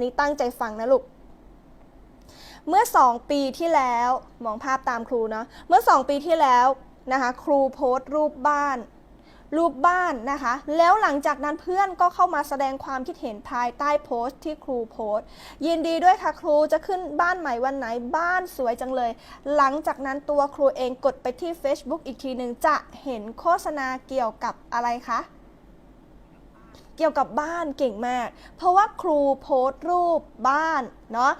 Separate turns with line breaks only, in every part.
นี่ตั้งใจฟังนะลูก เมื่อ 2 ปีที่แล้วมองภาพตามครูเนาะ เมื่อ 2 ปีที่แล้วนะคะครูโพสต์รูปบ้าน รูปบ้านนะคะ แล้วหลังจากนั้นเพื่อนก็เข้ามาแสดงความคิดเห็นภายใต้โพสต์ที่ครูโพสต์ ยินดีด้วยค่ะครูจะขึ้นบ้านใหม่วันไหนบ้านสวยจังเลย หลังจากนั้นตัวครูเองกดไปที่ Facebook อีกทีหนึ่งจะเห็นโฆษณาเกี่ยวกับอะไรคะ เกี่ยวกับบ้านเก่งมาก เพราะว่าครูโพสต์รูปบ้านเนาะ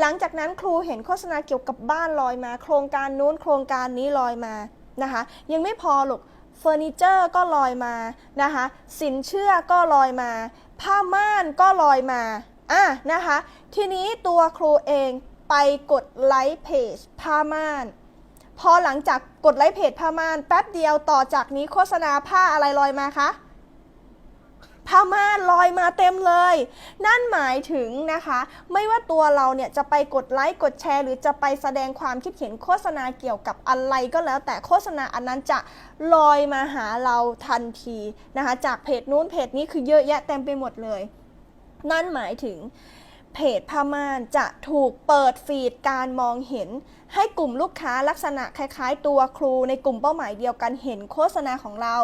หลังจากนั้นครูเห็นโฆษณาเกี่ยวกับบ้านลอยมา โครงการนู้นโครงการนี้ลอยมานะคะ ยังไม่พอหรอกเฟอร์นิเจอร์ก็ลอยมานะคะ สินเชื่อก็ลอยมา ผ้าม่านก็ลอยมาอะนะคะ ทีนี้ตัวครูเองไปกดไลค์เพจผ้าม่านพอหลังจากกดไลค์เพจผ้าม่านแป๊บเดียวต่อจากนี้โฆษณาผ้าอะไรลอยมาคะ ผ้าม่านลอยมาเต็มเลย นั่นหมายถึงนะคะ ไม่ว่าตัวเราเนี่ยจะไปกดไลค์กดแชร์ หรือจะไปแสดงความคิดเห็นโฆษณาเกี่ยวกับอะไรก็แล้ว แต่โฆษณาอันนั้นจะลอยมาหาเราทันทีนะคะ จากเพจนู้นเพจนี้คือเยอะแยะเต็มไปหมดเลย นั่นหมายถึงเพจผ้าม่านจะถูกเปิดฟีดการมองเห็น ให้กลุ่มลูกค้าลักษณะคล้าย ๆ ตัวครูในกลุ่มเป้าหมายเดียวกันเห็นโฆษณาของเรา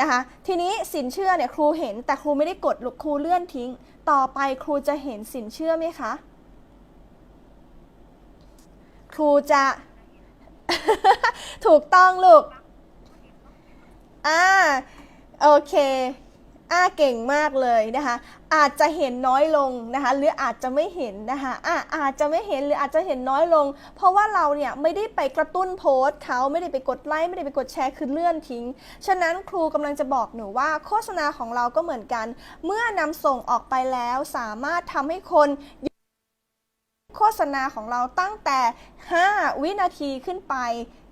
นะคะ ทีนี้สินเชื่อเนี่ยครูเห็นแต่ครูไม่ได้กดลูกครูเลื่อนทิ้ง ต่อไปครูจะเห็นสินเชื่อไหมคะ ครูจะถูกต้องลูก อ่า โอเค อ่า เก่งมากเลยนะคะ อาจจะเห็นน้อยลงนะคะหรืออาจจะไม่เห็นนะคะอ่าอาจจะไม่เห็นหรืออาจจะเห็นน้อยลง เพราะว่าเราเนี่ยไม่ได้ไปกระตุ้นโพสต์เขาไม่ได้ไปกดไลค์ไม่ได้ไปกดแชร์คือเลื่อนทิ้ง ฉะนั้นครูกำลังจะบอกหนูว่าโฆษณาของเราก็เหมือนกัน เมื่อนำส่งออกไปแล้วสามารถทำให้คน โฆษณาของเราตั้งแต่ 5 วินาทีขึ้นไป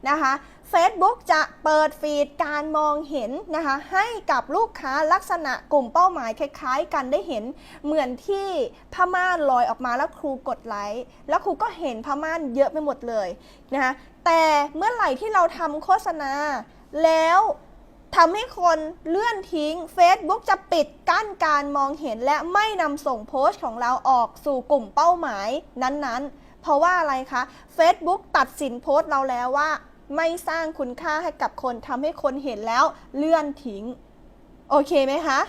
นะคะ Facebook จะเปิดฟีดการมองเห็นนะคะ ให้กับลูกค้าลักษณะกลุ่มเป้าหมายคล้ายๆ กันได้เห็นเหมือนที่ผ้าม่านลอยออกมาแล้วครูกดไลค์แล้วครูก็เห็นผ้าม่านเยอะไปหมดเลยนะคะแต่เมื่อไหร่ที่เราทำโฆษณาแล้ว ทำให้คนเลื่อนทิ้ง Facebook จะปิดกั้นการมองเห็นและไม่นำส่งโพสต์ของเราออกสู่กลุ่มเป้าหมายนั้นๆ เพราะว่าอะไรคะ Facebook ตัดสินโพสต์เราแล้วว่า ไม่สร้างคุณค่าให้กับคนทำให้คนเห็นแล้วเลื่อนทิ้ง โอเคไหมคะ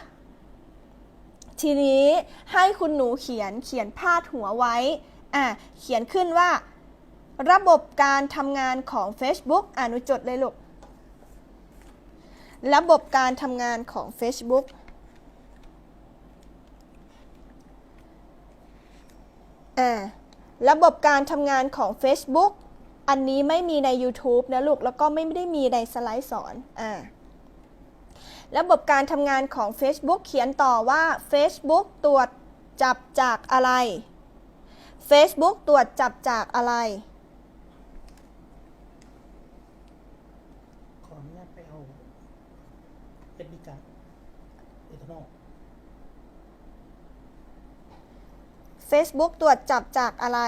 ทีนี้ให้คุณหนูเขียนเขียนพาดหัวไว้อะเขียนขึ้นว่า ระบบการทำงานของ Facebook อ่านุจดเลยลูก ระบบการทำงานของ Facebook อ่าระบบการทำงานของ Facebook อันนี้ไม่มีใน YouTube นะลูก แล้วก็ไม่ได้มีในสไลด์สอนอ่าระบบการทำงานของ Facebook เขียนต่อว่า Facebook ตรวจจับจากอะไร Facebook ตรวจจับจากอะไร
ขออนุญาตไปเอาเอสดีการ์ดเอทานอล
Facebook ตรวจจับจากอะไร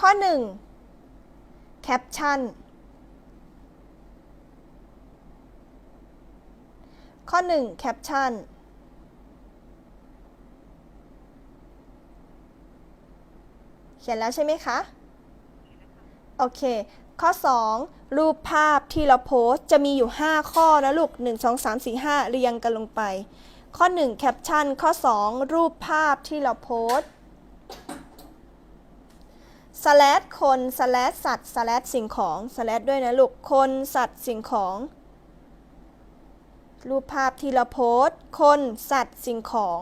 ข้อ 1 แคปชั่น ข้อ 1 แคปชั่น เขียนแล้วใช่ไหมคะ โอเค ข้อ 2 รูปภาพที่เราโพสจะมีอยู่ 5 ข้อนะลูก 1 2 3 4 5 เรียงกันลงไป ข้อ 1 แคปชั่น ข้อ 2 รูปภาพที่เราโพส สแลดคนสแลดสัตว์สแลดสิ่งของสแลดด้วยนะลูก คนสัตว์สิ่งของ รูปภาพที่เราโพสคนสัตว์สิ่งของ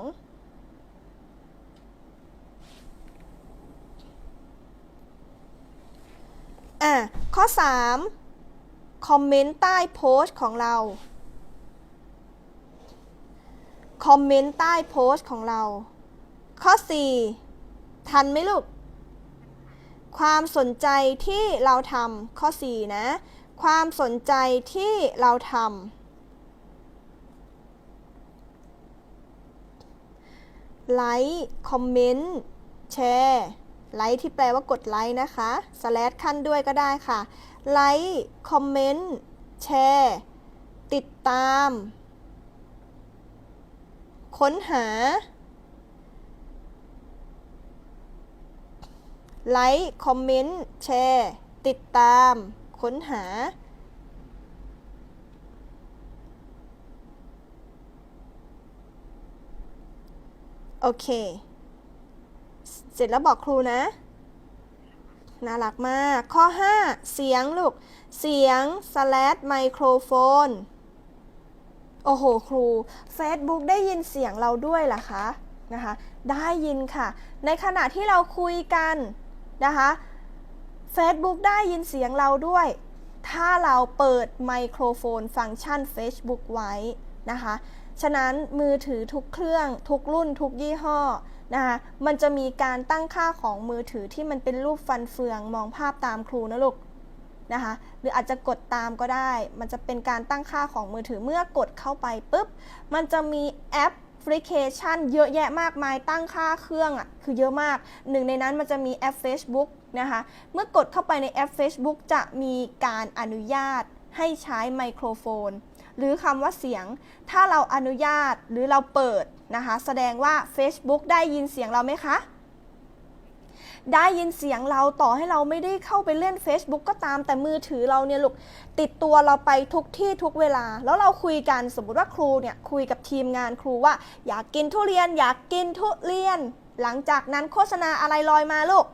อะ ข้อ 3 คอมเมนต์ใต้โพสต์ของเรา คอมเมนต์ใต้โพสต์ของเรา ข้อ 4 ทันไหมลูก ความสนใจที่เราทำข้อ 4 นะ ความสนใจที่เราทำไลค์คอมเมนต์แชร์ไลค์ที่แปลว่ากดไลค์นะคะสแลดขั้นด้วยก็ได้ค่ะไลค์คอมเมนต์แชร์ติดตาม ค้นหา ไลค์ คอมเมนต์ แชร์ ติดตาม ค้นหา โอเค เสร็จแล้วบอกครูนะ น่ารักมาก ข้อ 5 เสียงลูก เสียง slash ไมโครโฟน โอ้โห ครู Facebook ได้ยินเสียงเราด้วยเหรอคะนะคะได้ยินค่ะ ในขณะที่เราคุยกัน นะคะ Facebook ได้ยินเสียงเราด้วย ถ้าเราเปิดไมโครโฟนฟังก์ชัน Facebook ไว้นะคะ ฉะนั้นมือถือทุกเครื่อง ทุกรุ่น ทุกยี่ห้อนะคะมันจะมีการตั้งค่าของมือถือที่มันเป็นรูปฟันเฟืองมองภาพตามครูนะลูกนะคะหรืออาจจะกดตามก็ได้ มันจะเป็นการตั้งค่าของมือถือเมื่อกดเข้าไปปุ๊บ มันจะมีแอป พลิเคชันเยอะแยะมากมายตั้งค่าเครื่องอะคือเยอะมาก หนึ่งในนั้นมันจะมีแอป Facebook นะคะ เมื่อกดเข้าไปในแอป Facebook จะมีการอนุญาตให้ใช้ไมโครโฟน หรือคำว่าเสียง ถ้าเราอนุญาตหรือเราเปิดนะคะ แสดงว่า Facebook ได้ยินเสียงเราไหมคะ ได้ยินเสียงเราต่อให้เราไม่ได้เข้าไปเล่น Facebook ก็ตามแต่มือถือเราเนี่ยลูกติดตัวเราไปทุกที่ทุกเวลา แล้วเราคุยกันสมมติว่าครูเนี่ยคุยกับทีมงานครูว่า อยากกินทุเรียน อยากกินทุเรียน หลังจากนั้นโฆษณาอะไรลอยมาลูก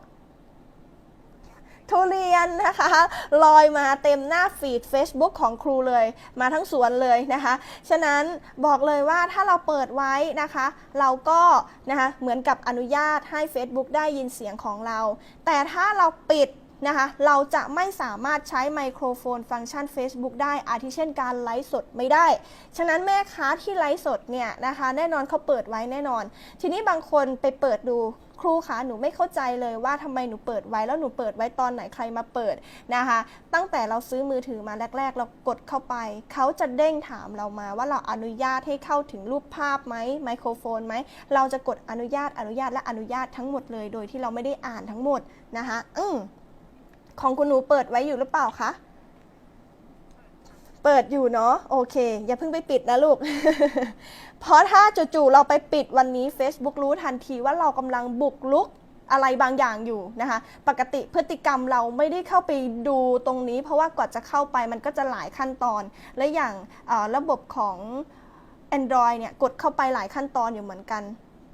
ทุเรียนนะคะ ลอยมาเต็มหน้าฟีด Facebook ของครูเลย มาทั้งสวนเลยนะคะ ฉะนั้นบอกเลยว่าถ้าเราเปิดไว้นะคะ เราก็นะคะเหมือนกับอนุญาตให้ Facebook ได้ยินเสียงของเรา แต่ถ้าเราปิดนะคะ เราจะไม่สามารถใช้ไมโครโฟนฟังก์ชัน Facebook ได้ อาทิเช่นการไลฟ์สดไม่ได้ ฉะนั้นแม่ค้าที่ไลฟ์สดเนี่ยนะคะ แน่นอนเขาเปิดไว้แน่นอน ทีนี้บางคนไปเปิดดู ครูคะหนูไม่เข้าใจเลยว่าทำไมหนูเปิดไว้แล้วหนูเปิดไว้ตอนไหนใครมาเปิดนะคะ ตั้งแต่เราซื้อมือถือมาแรก ๆ เรากดเข้าไป เขาจะเด้งถามเรามาว่าเราอนุญาตให้เข้าถึงรูปภาพไหมไมโครโฟนไหมเราจะกดอนุญาตอนุญาตและอนุญาตทั้งหมดเลย โดยที่เราไม่ได้อ่านทั้งหมดนะคะอืมของคุณหนูเปิดไว้อยู่หรือเปล่าคะ เปิดอยู่เนาะโอเค อย่าเพิ่งไปปิดนะลูก เพราะถ้าจู่ๆเราไปปิดวันนี้ Facebook รู้ทันทีว่าเรากำลังบุกลุกอะไรบางอย่างอยู่นะคะ ปกติพฤติกรรมเราไม่ได้เข้าไปดูตรงนี้ เพราะว่ากว่าจะเข้าไปมันก็จะหลายขั้นตอน และอย่างระบบของ Android เนี่ยกดเข้าไปหลายขั้นตอนอยู่เหมือนกัน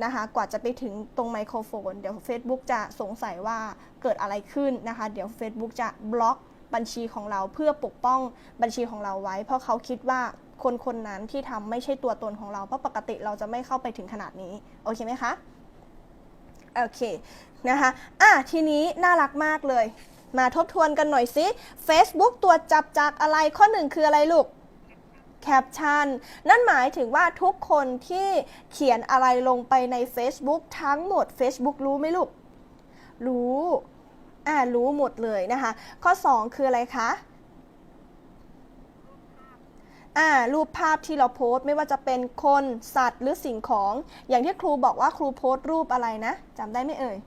นะคะ กว่าจะไปถึงตรงไมโครโฟน เดี๋ยว Facebook จะสงสัยว่าเกิดอะไรขึ้นนะคะ เดี๋ยว Facebook จะบล็อก บัญชีของเราเพื่อปกป้องบัญชีของเราไว้ เพราะเขาคิดว่าคนคนนั้นที่ทำไม่ใช่ตัวตนของเรา เพราะปกติเราจะไม่เข้าไปถึงขนาดนี้ โอเคไหมคะ โอเค นะคะอะทีนี้น่ารักมากเลย มาทบทวนกันหน่อยสิ Facebook ตรวจจับจากอะไรข้อหนึ่งคืออะไรลูกแคปชั่นนั่นหมายถึงว่าทุกคนที่เขียนอะไรลงไปใน Facebook ทั้งหมด Facebook รู้ไหมลูก รู้ อ่ารู้หมดเลยนะคะ ข้อ 2 คืออะไรคะอ่ารูปภาพที่เราโพสต์ไม่ว่าจะเป็นคนสัตว์หรือสิ่งของ อย่างที่ครูบอกว่าครูโพสต์รูปอะไรนะจำได้ไหมเอ่ย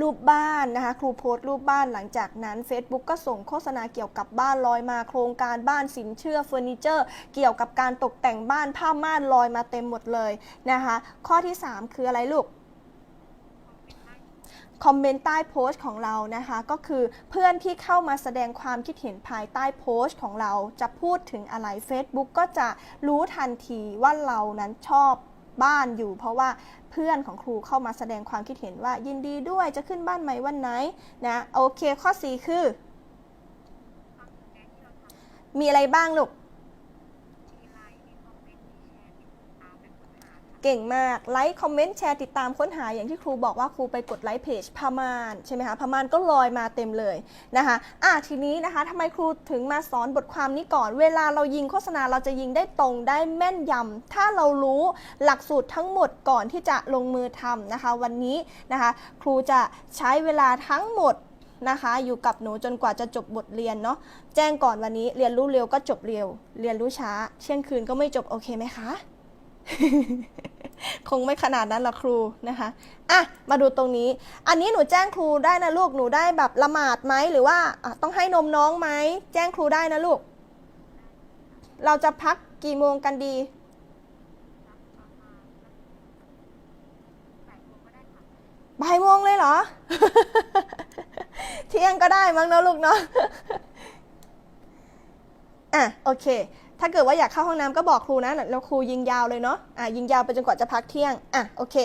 รูปบ้านนะคะครูโพสต์รูปบ้านหลังจากนั้น Facebook ก็ส่งโฆษณาเกี่ยวกับบ้านลอยมาโครงการบ้านสินเชื่อเฟอร์นิเจอร์ เกี่ยวกับการตกแต่งบ้านผ้าม่านลอยมาเต็มหมดเลยนะคะ ข้อที่ 3 คืออะไรลูก คอมเมนต์ใต้โพสต์ของเรานะคะ ก็คือเพื่อนที่เข้ามาแสดงความคิดเห็นภายใต้โพสต์ของเราจะพูดถึงอะไร Facebook ก็จะรู้ทันทีว่าเรานั้นชอบบ้านอยู่ เพราะว่าเพื่อนของครูเข้ามาแสดงความคิดเห็นว่า ยินดีด้วยจะขึ้นบ้านใหม่วันไหนนะโอเคข้อ 4 คือ มีอะไรบ้างลูก เก่งมากไลค์คอมเมนต์แชร์ติดตามค้นหาอย่างที่ครูบอกว่าครูไปกดไลค์เพจพามานใช่ไหมคะพามานก็ลอยมาเต็มเลยนะคะอะทีนี้นะคะทำไมครูถึงมาสอนบทความนี้ก่อน เวลาเรายิงโฆษณาเราจะยิงได้ตรงได้แม่นยำถ้าเรารู้หลักสูตรทั้งหมดก่อนที่จะลงมือทำนะคะ วันนี้นะคะครูจะใช้เวลาทั้งหมดนะคะอยู่กับหนูจนกว่าจะจบบทเรียนเนาะแจ้งก่อนวันนี้เรียนรู้เร็วก็จบเร็ว เรียนรู้ช้า เที่ยงคืนก็ไม่จบโอเคไหมคะ คงไม่ขนาดนั้นหรอกครูนะคะ อะ มาดูตรงนี้ อันนี้หนูแจ้งครูได้นะลูก หนูได้แบบละหมาดไหม หรือว่าอะต้องให้นมน้องไหม แจ้งครูได้นะลูก เราจะพักกี่โมงกันดี บ่ายโมงเลยเหรอ เที่ยงก็ได้มั้งเนอะลูกเนาะ อะ โอเค ถ้าเกิดว่าอยากเข้าห้องน้ำก็บอกครูนะแล้วครูยิงยาวเลยเนาะอะยิงยาวไปจนกว่าจะพักเที่ยงอะโอเค